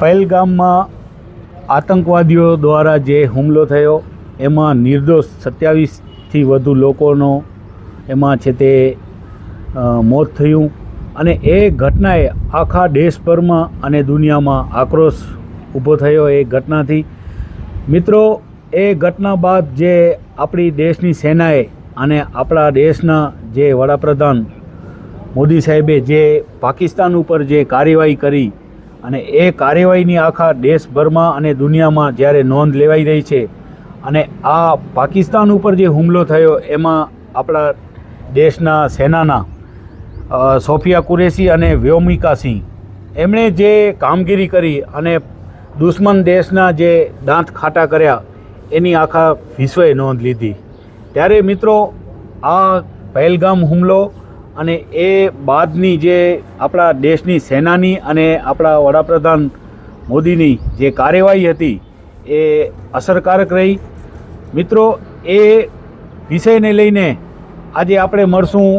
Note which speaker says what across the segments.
Speaker 1: પહેલગામમાં આતંકવાદીઓ દ્વારા જે હુમલો થયો, એમાં નિર્દોષ સત્યાવીસથી વધુ લોકોનો એમાં છે તે મોત થયું અને એ ઘટનાએ આખા દેશભરમાં અને દુનિયામાં આક્રોશ ઊભો થયો એ ઘટનાથી. મિત્રો, એ ઘટના બાદ જે આપણી દેશની સેનાએ અને આપણા દેશના જે વડાપ્રધાન મોદી સાહેબે જે પાકિસ્તાન ઉપર જે કાર્યવાહી કરી અને એ કાર્યવાહીની આખા દેશભરમાં અને દુનિયામાં જ્યારે નોંધ લેવાઈ રહી છે અને આ પાકિસ્તાન ઉપર જે હુમલો થયો, એમાં આપણા દેશના સેનાના સોફિયા કુરેશી અને વ્યોમિકા સિંહ, એમણે જે કામગીરી કરી અને દુશ્મન દેશના જે દાંત ખાટા કર્યા, એની આખા વિશ્વએ નોંધ લીધી. ત્યારે મિત્રો, આ પહેલગામ હુમલો અને એ બાદની જે આપણા દેશની સેનાની અને આપણા વડાપ્રધાન મોદીની જે કાર્યવાહી હતી, એ અસરકારક રહી. મિત્રો, એ વિષયને લઈને આજે આપણે મળશું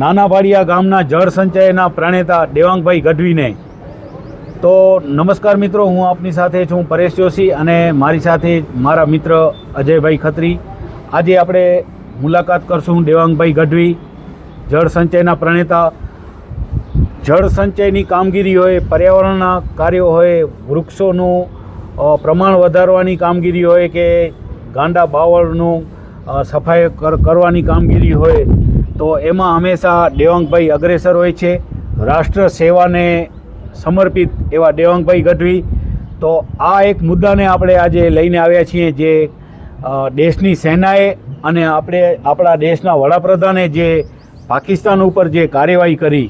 Speaker 1: નાના ભાડિયા ગામના જળ સંચયના પ્રણેતા દેવાંગભાઈ ગઢવીને. તો નમસ્કાર મિત્રો, હું આપની સાથે છું પરેશ જોશી અને મારી સાથે મારા મિત્ર અજયભાઈ ખત્રી. આજે આપણે મુલાકાત કરશું દેવાંગભાઈ ગઢવી જળ સંચયના પ્રણેતા, જળ સંચયની કામગીરી હોય, પર્યાવરણના કાર્યો હોય, વૃક્ષોનું પ્રમાણ વધારવાની કામગીરી હોય કે ગાંડા બાવળનું સફાઈ કર- કરવાની કામગીરી હોય, તો એમાં હંમેશા દેવાંગભાઈ અગ્રેસર હોય છે. રાષ્ટ્ર સેવાને સમર્પિત એવા દેવાંગભાઈ ગઢવી. તો આ એક મુદ્દાને આપણે આજે લઈને આવ્યા છીએ જે દેશની સેનાએ અને આપણે આપણા દેશના વડાપ્રધાને જે પાકિસ્તાન ઉપર જે કાર્યવાહી કરી,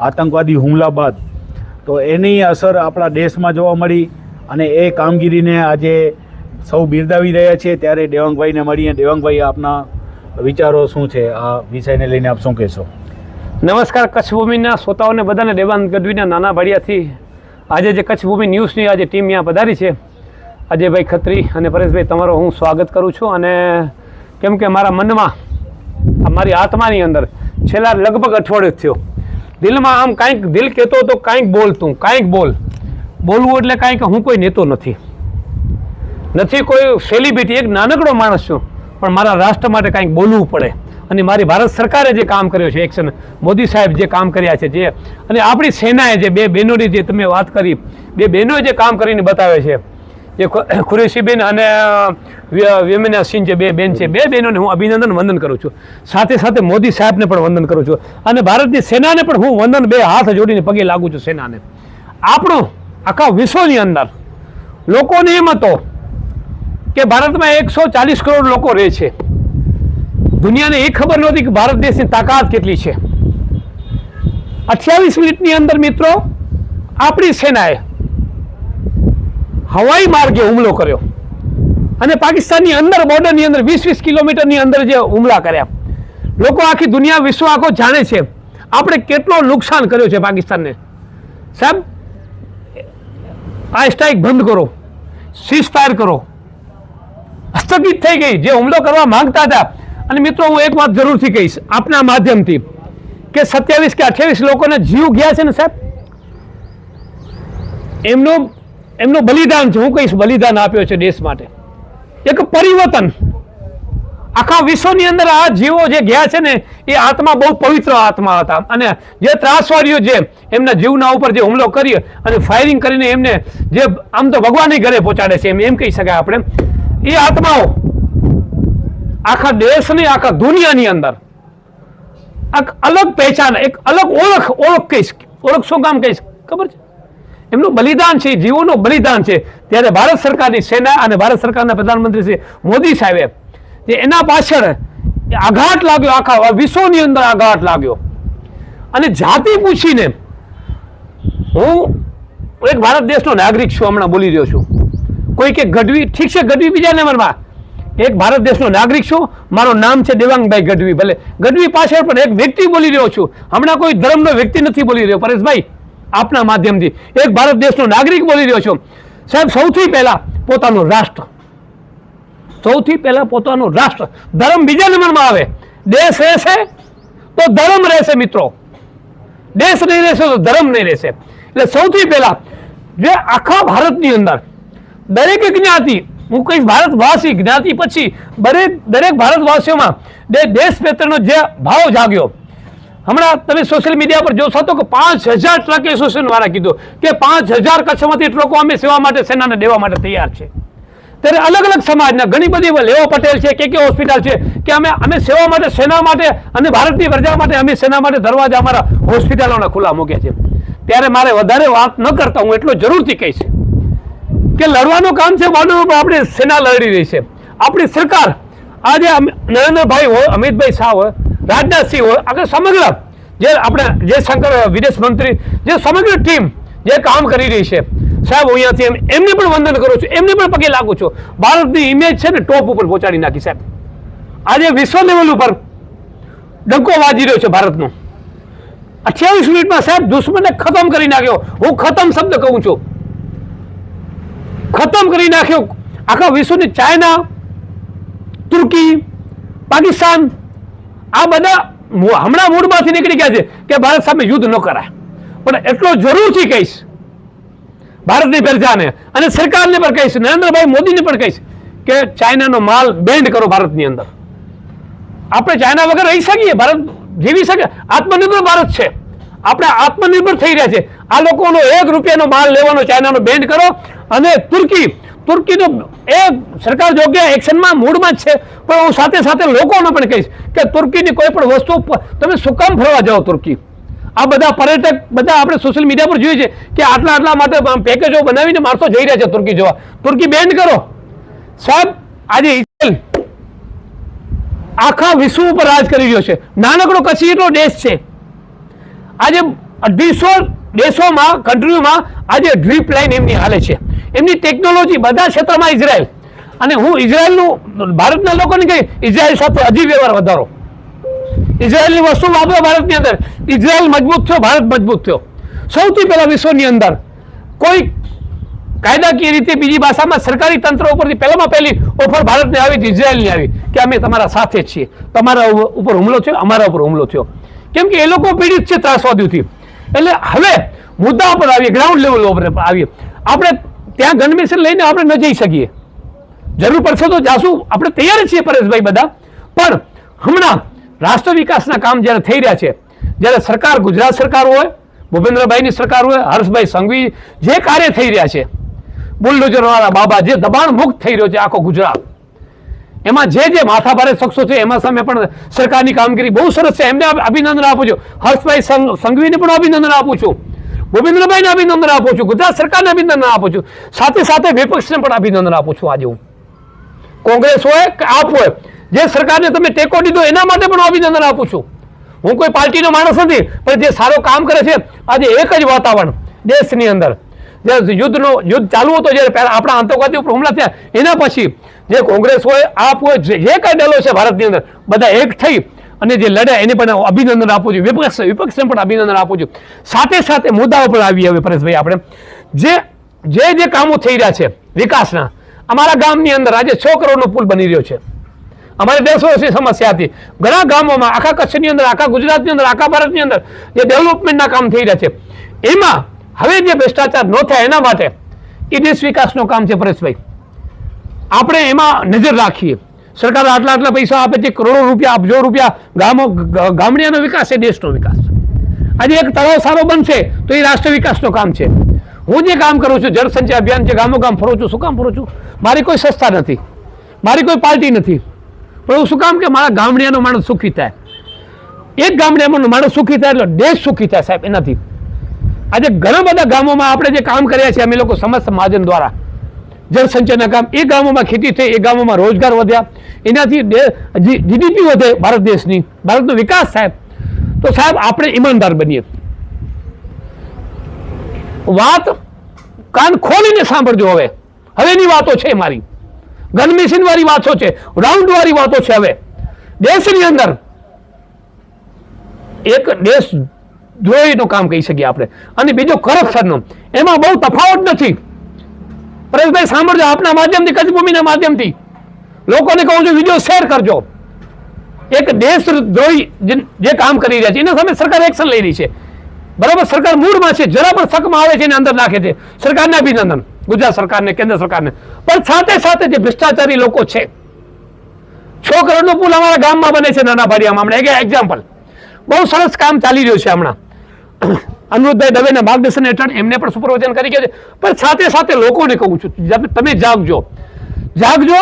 Speaker 1: આતંકવાદી હુમલા બાદ, તો એની અસર આપણા દેશમાં જોવા મળી અને એ કામગીરીને આજે સૌ બિરદાવી રહ્યા છે. ત્યારે દેવાંગભાઈને મળીએ દેવાંગભાઈ, આપના વિચારો શું છે? આ વિષયને લઈને આપ શું કહેશો?
Speaker 2: નમસ્કાર કચ્છ ભૂમિના શ્રોતાઓને બધાને દેવાંગ ગઢવીના નાના ભાડિયાથી. આજે જે કચ્છ ભૂમિ ન્યૂઝની આજે ટીમ અહીંયા પધારી છે, અજયભાઈ ખત્રી અને પરેશભાઈ, તમારો હું સ્વાગત કરું છું. અને કેમ કે મારા મનમાં મારી આત્માની અંદર છેલ્લા લગભગ અઠવાડિયું થયો. દિલમાં આમ કાંઈક દિલ કહેતો હતો, કાંઈક બોલતું કાંઈક બોલ. બોલવું એટલે કાંઈક હું કોઈ નેતો નથી. નથી કોઈ સેલિબ્રિટી એક નાનકડો માણસ છું, પણ મારા રાષ્ટ્ર માટે કાંઈક બોલવું પડે. અને મારી ભારત સરકારે જે કામ કર્યું છે, એક્શન, મોદી સાહેબ જે કામ કર્યા છે, જે, અને આપણી સેનાએ જે બે બહેનોની જે તમે વાત કરી, બે બહેનોએ જે કામ કરીને બતાવે છે જે ખુરેશીબેન અને સિંહ જે બે બેન છે. બે બહેનોને હું અભિનંદન, વંદન કરું છું. સાથે સાથે મોદી સાહેબને પણ વંદન કરું છું. અને ભારતની સેનાને પણ હું વંદન બે હાથ જોડીને પગે લાગુ છું સેનાને. આપણું આખા વિશ્વની અંદર લોકોને એમ હતો કે ભારતમાં એકસો ચાલીસ કરોડ લોકો રહે છે. દુનિયાને એ ખબર નહોતી કે ભારત દેશની તાકાત કેટલી છે. અઠ્યાવીસ મિનિટની અંદર મિત્રો, આપણી સેનાએ હવાઈ માર્ગે હુમલો કર્યો. અને પાકિસ્તાનની અંદર બોર્ડરની અંદર વીસ વીસ કિલોમીટરની અંદર જે હુમલા કર્યા. લોકો આખી દુનિયા, વિશ્વ આખો જાણે છે. આપણે કેટલો નુકસાન કર્યો છે પાકિસ્તાનને? સાહેબ, આ સ્ટ્રાઇક બંધ કરો. સીઝ ફાયર કરો. સ્થગિત થઈ ગઈ. જે હુમલો કરવા માંગતા હતા. અને મિત્રો, હું એક વાત જરૂરથી કહીશ આપના માધ્યમથી કે સત્યાવીસ કે અઠ્યાવીસ લોકોને જીવ ગયા છે ને સાહેબ? એમનું એમનું બલિદાન છે હું કહીશ, બલિદાન આપ્યો છે દેશ માટે. એક પરિવર્તન. આખા વિશ્વની અંદર આ જીવો જે ગયા છે ને, એ આત્મા બહુ પવિત્ર આત્મા હતા. અને જે ત્રાસવાદીઓ જે એમના જીવના ઉપર જે હુમલો કરી અને ફાયરિંગ કરીને એમને જે આમ તો ભગવાનની ઘરે પહોંચાડે છે એમ એમ કહી શકાય આપણે. એ આત્માઓ આખા દેશની, આખા દુનિયાની અંદર એક અલગ પહેચાન, એક અલગ ઓળખ ઓળખ કહીશ. ઓળખ શું કામ કહીશ? ખબર છે? એમનું બલિદાન છે જીવોનું બલિદાન છે. ત્યારે ભારત સરકારની સેના અને ભારત સરકારના પ્રધાનમંત્રી શ્રી મોદી સાહેબે જે એના પાછળ આઘાત લાગ્યો, આખા વિશ્વની અંદર આઘાત લાગ્યો. અને જાતિ પૂછીને હું એક ભારત દેશનો નાગરિક છું, હમણાં બોલી રહ્યો છું. કોઈ કે ગઢવી, ઠીક છે, ગઢવી બીજા નંબરમાં એક ભારત દેશનો નાગરિક છું, મારું નામ છે દેવાંગભાઈ ગઢવી. ભલે ગઢવી પાછળ પણ એક વ્યક્તિ બોલી રહ્યો છું. હમણાં કોઈ ધર્મનો વ્યક્તિ નથી બોલી રહ્યો. પરેશભાઈ આપના માધ્યમથી. એક ભારત દેશનો નાગરિક બોલી રહ્યો છો. સાહેબ, સૌથી પહેલા પોતાનું રાષ્ટ્ર. સૌથી પહેલા પોતાનું રાષ્ટ્ર. ધર્મ બીજા નંબરમાં આવે. દેશ રહેશે તો ધર્મ રહેશે, મિત્રો. દેશ નહીં રહેશે તો ધર્મ નહીં રહેશે. એટલે સૌથી પહેલા જે આખા ભારતની અંદર દરેક જ્ઞાતિ, હું કહીશ ભારતવાસી, જ્ઞાતિ પછી દરેક દરેક ભારતવાસીઓમાં દેશ પ્રત્યેનો જે ભાવ જાગ્યો હમણાં તમે સોશિયલ મીડિયા પર જોશો તો કે પાંચ હજાર ટ્રક એસોસિએશન વાળા કીધું કે પાંચ હજાર કચ્છમાંથી ટ્રકો અમે સેવા માટે સેનાને દેવા માટે તૈયાર છે. ત્યારે અલગ અલગ સમાજના ઘણી બધી લેવો પટેલ છે, કે કે હોસ્પિટલ છે, કે અમે અમે સેવા માટે સેના માટે અને ભારતની પ્રજા માટે અમે સેના માટે દરવાજા અમારા હોસ્પિટલોના ખુલ્લા મૂક્યા છે. ત્યારે મારે વધારે વાત ન કરતા હું એટલું જરૂરથી કહીશ કે લડવાનું કામ છે બાનું આપણે સેના લડી રહી છે. આપણી સરકાર આજે નરેન્દ્રભાઈ હોય અમિતભાઈ શાહ હોય રાજનાથસિંહ હોય. આગળ સમગ્ર જે આપણે જે શંકર વિદેશ મંત્રી, જે સમગ્ર ટીમ જે કામ કરી રહી છે, સાહેબ, હું અહીંયાથી એમને પણ વંદન કરું છું, એમને પણ પગે લાગુ છું. ભારતની ઇમેજ છે ને ટોપ ઉપર પહોંચાડી નાખી, સાહેબ. આજે વિશ્વ લેવલ ઉપર ડંકો વાજી રહ્યો છે ભારતનો. અઠ્યાવીસ મિનિટમાં, સાહેબ, દુશ્મનને ખતમ કરી નાખ્યો. હું ખતમ શબ્દ કહું છું. ખતમ કરી નાખ્યો. આખા વિશ્વની ચાઇના, તુર્કી, પાકિસ્તાન આ બધા હમણાં મૂળમાંથી નીકળી ગયા છે કે ભારત સામે યુદ્ધ ન કરાય. પણ એટલો જરૂરથી કહીશ, ભારતની પ્રજાને અને સરકારને પણ કહીશ, નરેન્દ્રભાઈ મોદીને પણ કહીશ કે ચાઇનાનો માલ બેન્ડ કરો ભારતની અંદર. આપણે ચાઇના વગર રહી શકીએ, ભારત જીવી શકે? આત્મનિર્ભર ભારત છે. આપણે આત્મનિર્ભર થઈ રહ્યા છે. આ લોકોનો એક રૂપિયાનો માલ લેવાનો ચાઇનાનો બેન્ડ કરો અને તુર્કી તુર્કીનો એ સરકાર યોગ્ય એક્શનમાં મૂડમાં જ છે. પણ હું સાથે સાથે લોકોને પણ કહીશ કે તુર્કીની કોઈ પણ વસ્તુ તમે શું કામ ફરવા જાઓ તુર્કી? આ બધા પર્યટક, બધા આપણે સોશિયલ મીડિયા પર જોઈએ છે કે આટલા આટલા માટે પેકેજો બનાવીને માણસો જઈ રહ્યા છે તુર્કી જોવા. તુર્કી બેન્ડ કરો. સાહેબ, આજે ઇઝરાયલ આખા વિશ્વ ઉપર રાજ કરી રહ્યો છે. નાનકડો કચ્છી એટલો દેશ છે. આજે અઢીસો દેશોમાં કન્ટ્રીઓમાં આજે ડ્રીપ લાઇન એમની હાલે છે. એમની ટેકનોલોજી બધા ક્ષેત્રમાં ઇઝરાયલ અને હું ઇઝરાયલનું ભારતના લોકોને કહી ઇઝરાયલ સાથે હજી વ્યવહાર વધારો. ઇઝરાયલની વસ્તુ વાપરો ભારતની અંદર. ઇઝરાયલ મજબૂત થયો, ભારત મજબૂત થયો. સૌથી પહેલાં વિશ્વની અંદર કોઈ કાયદાકીય રીતે બીજી ભાષામાં સરકારી તંત્ર ઉપરથી પહેલામાં પહેલી ઓફર ભારતને આવી હતી ઇઝરાયલની આવી, કે અમે તમારા સાથે છીએ. તમારા ઉપર હુમલો થયો, અમારા ઉપર હુમલો થયો. કેમ કે એ લોકો પીડિત છે ત્રાસવાદીઓથી. એટલે હવે મુદ્દા પર આવીએ ગ્રાઉન્ડ લેવલ ઉપર આવીએ. આપણે ત્યાં ગનમિશન લઈને આપણે ન જઈ શકીએ. જરૂર પડશે તો જાશું. આપણે તૈયાર છીએ પરેશભાઈ બધા. પણ હમણાં રાષ્ટ્ર વિકાસના કામ જ્યારે થઈ રહ્યા છે, જ્યારે સરકાર ગુજરાત સરકાર હોય, ભૂપેન્દ્રભાઈની સરકાર હોય, હર્ષભાઈ સંઘવી જે કાર્ય થઈ રહ્યા છે, બુલડોઝરવાળા બાબા જે દબાણ મુક્ત થઈ રહ્યો છે આખો ગુજરાત. એમાં જે જે માથાભારે શખ્સો છે, એમાં સામે પણ સરકારની કામગીરી બહુ સરસ છે. એમને અભિનંદન આપું છું. હર્ષભાઈ સંઘ- સંઘવીને પણ અભિનંદન આપું છું. ભૂપેન્દ્રભાઈને અભિનંદન આપું છું, ગુજરાત સરકારને અભિનંદન આપું છું. સાથે સાથે વિપક્ષને પણ અભિનંદન આપું છું આજે હું. કોંગ્રેસ હોય કે આપ હોય, જે સરકારને તમે ટેકો દીધો એના માટે પણ અભિનંદન આપું છું. હું કોઈ પાર્ટીનો માણસ નથી, પણ જે સારો કામ કરે છે, આજે એક જ વાતાવરણ દેશની અંદર. જે યુદ્ધનો, યુદ્ધ ચાલુ હતો જ્યારે પહેલાં આપણા આતંકવાદી ઉપર હુમલા થયા, એના પછી જે કોંગ્રેસ હોય, આપ હોય જે કાંઈ દલો છે ભારતની અંદર, બધા એક થઈ અને જે લડ્યા એને પણ અભિનંદન આપું છું. વિપક્ષ વિપક્ષને પણ અભિનંદન આપું છું. સાથે સાથે મુદ્દાઓ પર આવીએ હવે પરેશભાઈ આપણે. જે જે જે કામો થઈ રહ્યા છે વિકાસના, અમારા ગામની અંદર આજે છ કરોડનો પુલ બની રહ્યો છે. અમારે દેશો વર્ષની સમસ્યા હતી. ઘણા ગામોમાં, આખા કચ્છની અંદર, આખા ગુજરાતની અંદર, આખા ભારતની અંદર જે ડેવલપમેન્ટના કામ થઈ રહ્યા છે. એમાં હવે જે ભ્રષ્ટાચાર ન થાય એના માટે એ દેશ વિકાસનું કામ છે પરેશભાઈ. આપણે એમાં નજર રાખીએ. સરકાર આટલા આટલા પૈસા આપે છે, કરોડો રૂપિયા અબજો રૂપિયા ગામો ગામડિયાનો વિકાસ એ દેશનો વિકાસ આજે એક તળાવ સારો બનશે, તો એ રાષ્ટ્ર વિકાસનું કામ છે. હું જે કામ કરું છું, જળસંચય અભિયાન છે ગામો ગામ ફરું છું, શું કામ ફરું છું? મારી કોઈ સંસ્થા નથી, મારી કોઈ પાર્ટી નથી. પણ હું શું કામ કે મારા ગામડિયાનો માણસ સુખી થાય. એક ગામડિયામાં માણસ સુખી થાય એટલે દેશ સુખી થાય સાહેબ, એનાથી. આજે ઘણા બધા ગામોમાં આપણે જે કામ કર્યા છે અમે લોકો સમસ્ત મહાજન દ્વારા. જળ સંચયના કામ. એ ગામોમાં ખેતી થઈ, એ ગામોમાં રોજગાર વધ્યા. એનાથી જીડીપી વધે ભારત દેશની. ભારતનો વિકાસ સાહેબ. તો સાહેબ, આપણે ઈમાનદાર બનીએ. વાત કાન ખોલીને સાંભળજો હવે. હવેની વાતો છે મારી. ગન મિશીન વાળી વાતો છે. રાઉન્ડ વાળી વાતો છે હવે. દેશની અંદર એક દેશ દ્રોહીનું કામ કહી શકીએ આપણે. અને બીજો કરપ્શનનો એમાં બહુ તફાવત નથી. પરેશભાઈ, સાંભળજો, આપના માધ્યમથી, કચ્છભૂમિના માધ્યમથી. લોકોને કહું છું, વીડિયો શેર કરજો. એક દેશ દ્રોહી જે- જે કામ કરી રહ્યા છે, એના સામે સરકાર એક્શન લઈ રહી છે. બરાબર, સરકાર મૂળમાં છે, જરા પણ શકમાં આવે છે, એને અંદર નાખે છે. સરકારને અભિનંદન. ગુજરાત સરકારને, કેન્દ્ર સરકારને. પણ સાથે સાથે જે ભ્રષ્ટાચારી લોકો છે છ કરોડનો પુલ અમારા ગામમાં બને છે, નાના ભાડિયામાં. હમણાં એક એક્ઝામ્પલ બહુ સરસ કામ ચાલી રહ્યું છે હમણાં. અનુરુદ્ધભાઈ દવેના માર્ગદર્શન હેઠળ એમને પણ સુપરવિઝન કરી ગયા છે. પણ સાથે સાથે લોકોને કહું છું તમે જાગજો. જાગજો.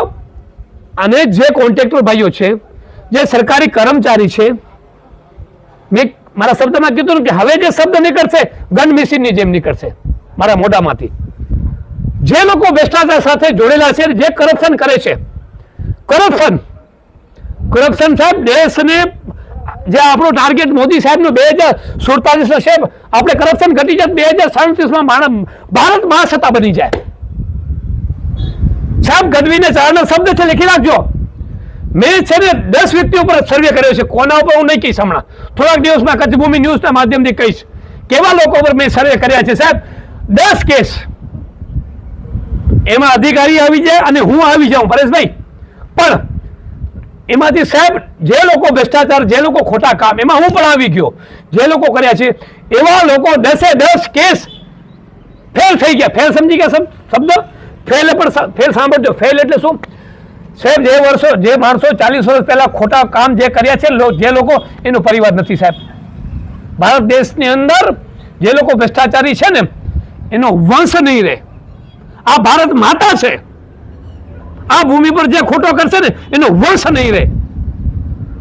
Speaker 2: અને જે કોન્ટ્રાક્ટર ભાઈઓ છે, જે સરકારી કર્મચારી છે, મેં મારા શબ્દમાં કીધું કે હવે જે શબ્દ નીકળશે, ગન મિશીનની જેમ નીકળશે, મારા મોઢામાંથી. જે લોકો ભ્રષ્ટાચાર સાથે જોડેલા છે, જે કરપ્શન કરે છે. કરપ્શન કરપ્શન સાહેબ, દેશને જે આપણો ટાર્ગેટ મોદી સાહેબનો બે હજાર સુડતાલીસ છે, આપણે કરપ્શન ઘટી જાય બે હજાર સાડત્રીસમાં ભારત મહાસત્તા બની જાય. સાહેબ, ગઢવીને ચારના શબ્દ છે, લખી રાખજો મેં છે ને દસ વ્યક્તિઓ પર સર્વે કર્યો છે, કોના ઉપર હું નહીં કહીશ હમણાં. થોડાક દિવસમાં કચ્છભૂમિ ન્યૂઝના માધ્યમથી કહીશ. કેવા લોકો પર મેં સર્વે કર્યા છે, સાહેબ? દસ કેસ. એમાં અધિકારી આવી જાય અને હું આવી જાઉં, પરેશભાઈ. પણ એમાંથી સાહેબ, જે લોકો ભ્રષ્ટાચાર, જે લોકો ખોટા કામ, એમાં હું પણ આવી ગયો. જે લોકો કર્યા છે, એવા લોકો દસે દસ કેસ ફેલ થઈ ગયા. ફેલ સમજી ગયા શબ્દ? ફેલ પણ ફેલ સાંભળજો. ફેલ એટલે શું? સાહેબ, જે વર્ષો, જે માણસો ચાલીસ વર્ષ પહેલા ખોટા કામ જે કર્યા છે જે લોકો, એનો પરિવાર નથી, સાહેબ. ભારત દેશની અંદર જે લોકો ભ્રષ્ટાચારી છે ને, એનો વંશ નહીં રહે. આ ભારત માતા છે. આ ભૂમિ પર જે ખોટો કરશે ને, એનો વંશ નહીં રહે.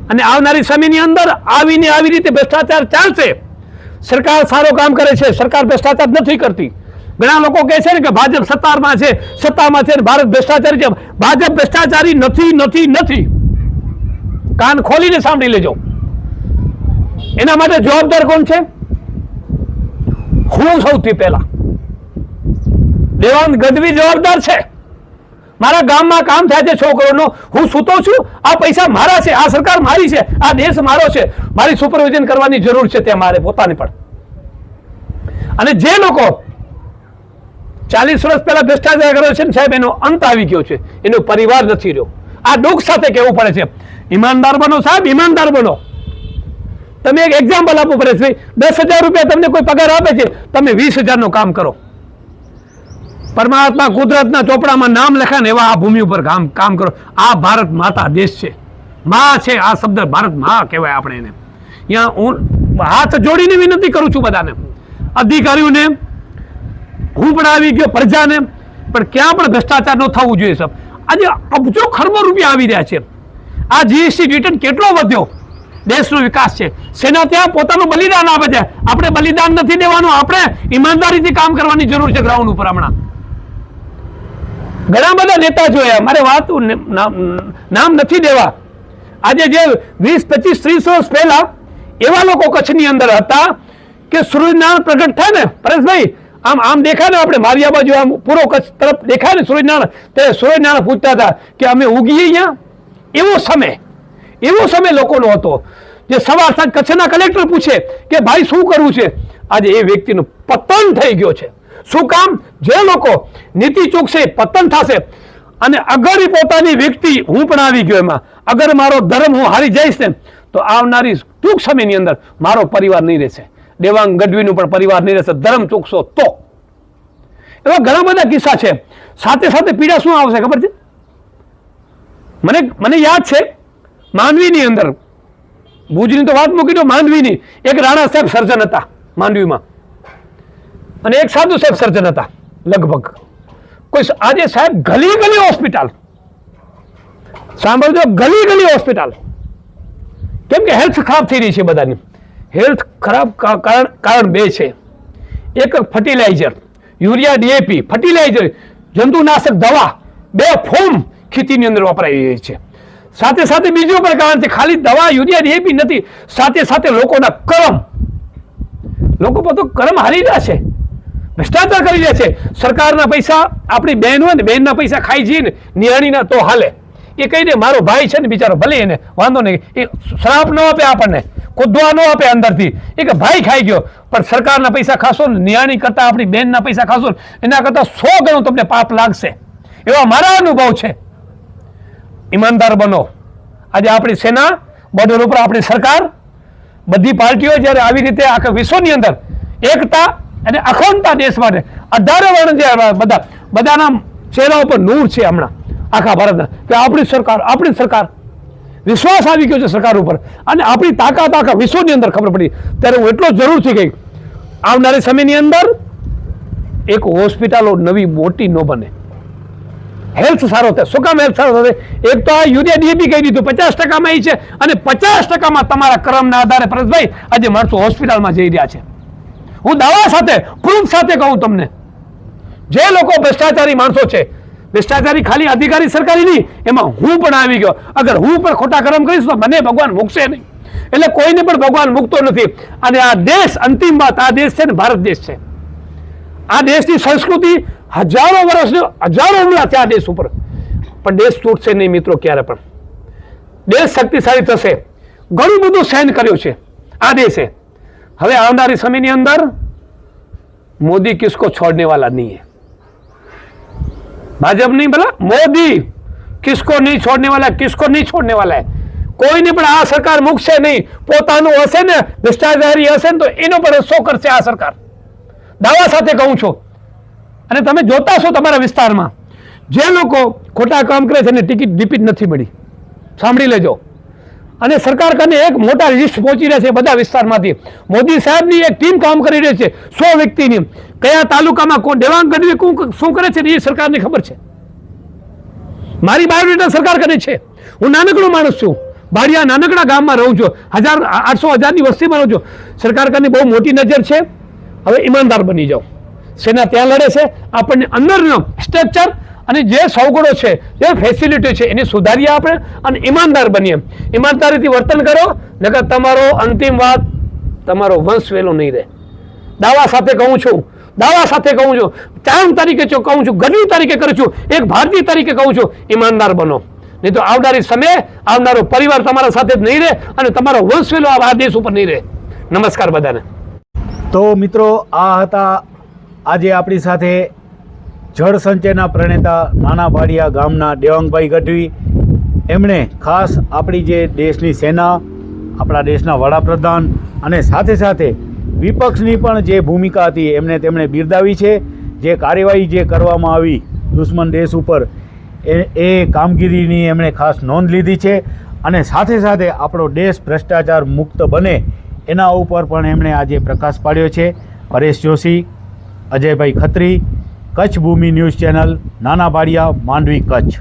Speaker 2: અને આવનારી સમયની અંદર આવીને આવી રીતે ભ્રષ્ટાચાર ચાલશે. સરકાર સારું કામ કરે છે, સરકાર ભ્રષ્ટાચાર નથી કરતી. ઘણા લોકો કહે છે ને કે ભાજપ સત્તામાં છે સત્તામાં છે ભારત ભ્રષ્ટાચારી છે. ભાજપ ભ્રષ્ટાચારી નથી નથી નથી. કાન ખોલીને સાંભળી લેજો. એના માટે જવાબદાર કોણ છે? હું સૌથી પહેલા. દેવાંગ ગઢવી જવાબદાર છે. મારા ગામમાં કામ થાય છે છોકરોનો. હું સૂતો છું. આ પૈસા મારા છે. આ સરકાર મારી છે. આ દેશ મારો છે. મારી સુપરવિઝન કરવાની જરૂર છે તે મારે, પોતાની પણ. અને જે લોકો ચાલીસ વર્ષ પહેલા ભ્રષ્ટાચાર કર્યો છે ને સાહેબ, એનો અંત આવી ગયો છે. એનો પરિવાર નથી રહ્યો. આ દુઃખ સાથે કહેવું પડે છે. ઈમાનદાર બનો સાહેબ, ઈમાનદાર બનો. તમે એક એક્ઝામ્પલ આપવું પડે છે. દસ હજાર રૂપિયા તમને કોઈ પગાર આપે છે. તમે વીસ હજારનું કામ કરો. પરમાત્મા કુદરતના ચોપડામાં નામ લખે ને એવા આ ભૂમિ ઉપર કામ કામ કરો. આ ભારત માતા દેશ છે. મા છે, આ શબ્દ ભારત મા કહેવાય આપણે એને. અહીંયા હું હાથ જોડીને વિનંતી કરું છું બધાને. અધિકારીઓને, હું પણ આવી ગયો પ્રજાને, પણ ક્યાં પણ ભ્રષ્ટાચાર ન થવું જોઈએ સબ આજે અબજો ખરબો રૂપિયા આવી રહ્યા છે. આ જીએસટી રિટર્ન કેટલો વધ્યો? દેશનો વિકાસ છે. સેના ત્યાં પોતાનું બલિદાન આપે છે. આપણે બલિદાન નથી દેવાનું. આપણે ઈમાનદારીથી કામ કરવાની જરૂર છે ગ્રાઉન્ડ ઉપર હમણાં. ઘણા બધા નેતા જોયા મારે વાત નામ નથી દેવા. આજે જે વીસ, પચીસ, ત્રીસ વર્ષ પહેલા એવા લોકો કચ્છની અંદર હતા કે સૂર્યનારાયણ પ્રગટ થાય ને, પરેશભાઈ, આમ આમ દેખાય ને આપણે, મારી બાજુ આમ પૂરો કચ્છ તરફ દેખાય ને સૂર્યનારાયણ, તે સૂર્યનારાયણ પૂછતા હતા કે અમે ઉગીએ અહીંયા? એવો સમય એવો સમય લોકોનો હતો. જે સવાર સાંજ કચ્છના કલેક્ટર પૂછે કે ભાઈ શું કરવું છે? આજે એ વ્યક્તિનું પતન થઈ ગયો છે. શું કામ? જે લોકો નીતિ ચૂકશે પતન થશે. અને અગર પોતાની વ્યક્તિ, હું પણ આવી ગયો એમાં, અગર મારો ધર્મ હું હારી જઈશ ને, તો આવનારી ટૂંક સમયની અંદર મારો પરિવાર નહીં રહેશે. દેવાંગ ગઢવીનું પણ પરિવાર નહીં રહેશે. ધર્મ ચૂકશો તો. એવા ઘણા બધા કિસ્સા છે. સાથે સાથે પીડા શું આવશે ખબર છે? મને મને યાદ છે માંડવીની અંદર, ભુજની તો વાત મૂકી દો માંડવીની એક રાણા સાહેબ સર્જન હતા માંડવીમાં. અને એક સાધુ સાહેબ સર્જન હતા, લગભગ. કોઈ આજે સાહેબ ગલી ગલી હોસ્પિટલ. સાંભળજો ગલી ગલી હોસ્પિટલ. કેમ કે હેલ્થ ખરાબ થઈ રહી છે બધાની. હેલ્થ ખરાબ કારણ કારણ બે છે. એક ફર્ટિલાઇઝર, યુરિયા ડીએપી, ફર્ટિલાઇઝર, જંતુનાશક દવા, બે ફોર્મ ખેતીની અંદર વપરાઈ રહી છે. સાથે સાથે બીજું પણ કારણ છે, ખાલી દવા, યુરિયા ડીએપી નથી, સાથે સાથે લોકોના કર્મ. લોકો બધું કર્મ હારી રહ્યા છે. ભ્રષ્ટાચાર કરી રહ્યા છે. સરકારના પૈસા, આપણી બહેનો ને બહેનના પૈસા ખાઈ જઈને નિહાળીના તો હાલે. એ કહી દે, મારો ભાઈ છે ને બિચારો, ભલે એને, વાંધો નહીં. એ શ્રાપ ન આપે આપણને, કૂદવા ન આપે અંદરથી. એ કે, ભાઈ ખાઈ ગયો. પણ સરકારના પૈસા ખાશો ને નિયાણી કરતાં આપણી બહેનના પૈસા ખાશો એના કરતાં સો ગણું તમને પાપ લાગશે. એવા મારા અનુભવ છે. ઈમાનદાર બનો. આજે આપણી સેના, બોર્ડર ઉપર આપણી સરકાર, બધી પાર્ટીઓ જ્યારે આવી રીતે આખા વિશ્વની અંદર એકતા અને અખંડતા દેશ માટે અઢારે વર્ણ જે બધા, બધાના ચહેરા ઉપર નૂર છે હમણાં, આખા ભારતના. કે આપણી સરકાર આપણી સરકાર. વિશ્વાસ આવી ગયો છે સરકાર ઉપર. અને આપણી તાકાત આખા વિશ્વની અંદર ખબર પડી. ત્યારે હું એટલો જરૂરથી કહી આવનારી સમયની અંદર એક હોસ્પિટલો નવી મોટી ન બને. હેલ્થ સારો થાય. શું કામ હેલ્થ સારો થાય? એક તો આ યુરિયા ડીએપી કહી દીધું, પચાસ ટકામાં એ છે. અને પચાસ ટકામાં તમારા કરમના આધારે પરેશભાઈ આજે માણસો હોસ્પિટલમાં જઈ રહ્યા છે. હું દાવા સાથે, પ્રૂફ સાથે કહું તમને. જે લોકો ભ્રષ્ટાચારી માણસો છે, ભ્રષ્ટાચારી ખાલી અધિકારી સરકારી નહીં, એમાં હું પણ આવી ગયો. અગર હું પણ ખોટા કર્મ કરીશ તો મને ભગવાન મૂકશે નહીં. એટલે કોઈને પણ ભગવાન મૂકતો નથી. અને આ દેશ અંતિમ વાત, આ દેશ છે ને ભારત દેશ છે. આ દેશની સંસ્કૃતિ હજારો વર્ષ હજારો છે આ દેશ ઉપર. પણ દેશ તૂટશે નહીં મિત્રો ક્યારે પણ. દેશ શક્તિશાળી થશે. ઘણું બધું સહન કર્યું છે. આ દેશે. હવે આવનારી સમયની અંદર મોદી કિસકો છોડને વાલા નહીં है भाजपा नहीं बोला मोदी किसको नहीं छोड़ने वाला है, किसको नहीं छोड़ने वाला है કોઈને પણ આ સરકાર મૂકશે નહીં પોતાનું હશે ને ભ્રષ્ટાચારી હશે ને તો એનો પણ રસ્સો કરશે આ સરકાર દાવા સાથે કહું છું અને તમે જોતા છો તમારા વિસ્તારમાં જે લોકો ખોટા કામ કરે છે એને ટિકિટ ડિપિટ નથી મળી સાંભળી લેજો અને સરકાર કને એક મોટા લિસ્ટ પહોંચી રહ્યા છે બધા વિસ્તારમાંથી. મોદી સાહેબની એક ટીમ કામ કરી રહી છે, સો વ્યક્તિની. કયા તાલુકામાં કોણ, દેવાંગ ગઢવી શું કરે છે એ સરકારને ખબર છે? મારી બાયોડેટા સરકાર કરે છે? હું નાનકડો માણસ છું. બાડિયા નાનકડા ગામમાં રહું છું. હજાર, આઠસો હજારની વસ્તીમાં રહું છું. સરકાર કને બહુ મોટી નજર છે. હવે ઈમાનદાર બની જાઓ. સેના ત્યાં લડે છે. આપણને અંદરનો સ્ટ્રક્ચર અને જે સૌગુણો છે, જે ફેસિલિટી છે, એને સુધારીએ આપણે અને ઈમાનદાર બનીએ. ઈમાનદારીથી વર્તન કરો, નકર તમારો અંતિમ વાત તમારો વંશ વેલો નહીં રહે. દાવા સાથે કહું છું, દાવા સાથે કહું છું, ચાંદ તરીકે કહું છું, ગઢવી તરીકે કરું છું, એક ભારતીય તરીકે કહું છું, ઈમાનદાર બનો. નહીં તો આવનારી સમય આવનારો પરિવાર તમારા સાથે જ નહીં રહે અને તમારો વંશ વેલો આ દેશ ઉપર નહીં રહે. નમસ્કાર બધાને.
Speaker 1: તો મિત્રો, આ હતા આજે આપણી સાથે જળ સંચયના પ્રણેતા નાના ભાડિયા ગામના દેવાંગભાઈ ગઢવી. એમણે ખાસ આપણી જે દેશની સેના, આપણા દેશના વડાપ્રધાન અને સાથે સાથે વિપક્ષની પણ જે ભૂમિકા હતી એમને તેમણે બિરદાવી છે. જે કાર્યવાહી જે કરવામાં આવી દુશ્મન દેશ ઉપર, એ એ કામગીરીની એમણે ખાસ નોંધ લીધી છે અને સાથે સાથે આપણો દેશ ભ્રષ્ટાચાર મુક્ત બને એના ઉપર પણ એમણે આજે પ્રકાશ પાડ્યો છે. પરેશ જોશી, અજયભાઈ ખત્રી કચ્છ ભૂમિ ન્યૂઝ ચેનલ નાના ભાડિયા માંડવી કચ્છ.